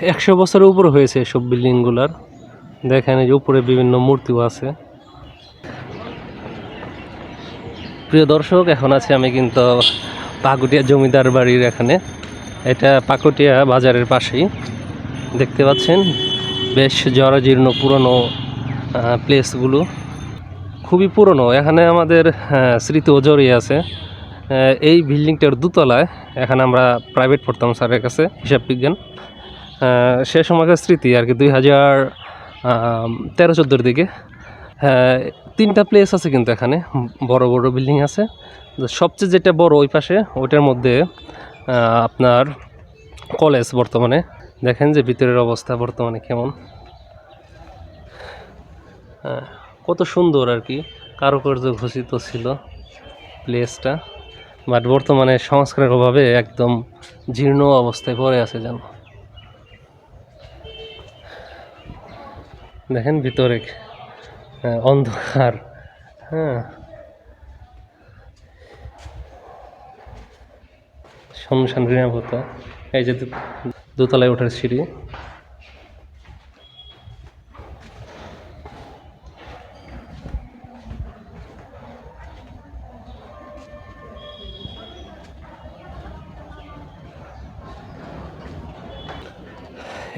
একশো বছরের উপর হয়েছে এসব বিল্ডিংগুলার। দেখেন যে উপরে বিভিন্ন মূর্তিও আছে। প্রিয় দর্শক এখন আছে আমি কিন্তু পাকুটিয়া জমিদার বাড়ির এখানে। এটা পাকুটিয়া বাজারের পাশেই। দেখতে পাচ্ছেন? বেশ জরাজীর্ণ পুরনো প্লেসগুলো খুবই পুরনো। এখানে আমাদের আহ, স্মৃতিও জড়িয়ে আছে। এই বিল্ডিংটার দোতলায় এখানে আমরা প্রাইভেট পড়তাম স্যারের কাছে হিসাব বিজ্ঞান আহ, সে সময়কার স্মৃতি আর কি দুই হাজার তেরো চোদ্দোর দিকে। হ্যাঁ তিনটা প্লেস আছে কিন্তু এখানে বড় বড় বিল্ডিং আছে। সবচেয়ে যেটা বড় ওই পাশে ওইটার মধ্যে আপনার কলেজ বর্তমানে। দেখেন যে ভিতরের অবস্থা বর্তমানে কেমন। হ্যাঁ, কত সুন্দর আর কি কারুকার্য ঘোষিত ছিল প্লেসটা বাট বর্তমানে সংস্কারের অভাবে একদম জীর্ণ অবস্থায় পড়ে আছে যেন। দেখেন ভিতরে অন্ধকার। হ্যাঁ। শুনশান নিরাপত্তা এই যে দোতলায় ওঠার সিঁড়ি।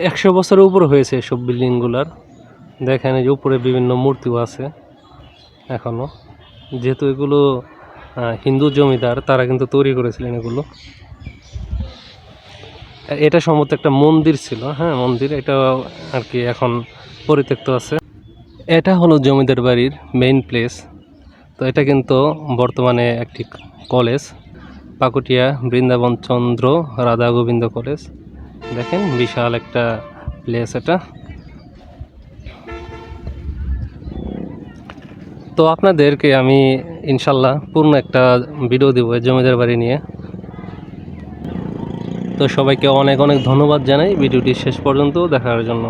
একশো বছরের উপর হয়েছে এসব বিল্ডিংগুলার। দেখেন এই যে উপরে বিভিন্ন মূর্তিও আছে এখনও যেহেতু এগুলো হিন্দু জমিদার, তারা কিন্তু তৈরি করেছিলেন এগুলো। এটা সম্ভবত একটা মন্দির ছিল হ্যাঁ মন্দির। এটা আর কি এখন পরিত্যক্ত আছে। এটা হলো জমিদার বাড়ির মেইন প্লেস তো এটা কিন্তু বর্তমানে একটি কলেজ, পাকুটিয়া বৃন্দাবন চন্দ্র রাধা গোবিন্দ কলেজ। দেখেন, বিশাল একটা প্লেস এটা। তো আপনাদেরকে আমি ইনশাল্লাহ পূর্ণ একটা ভিডিও দেবো জমিদার বাড়ি নিয়ে। তো সবাইকে অনেক অনেক ধন্যবাদ জানাই। ভিডিওটি শেষ পর্যন্ত দেখার জন্য।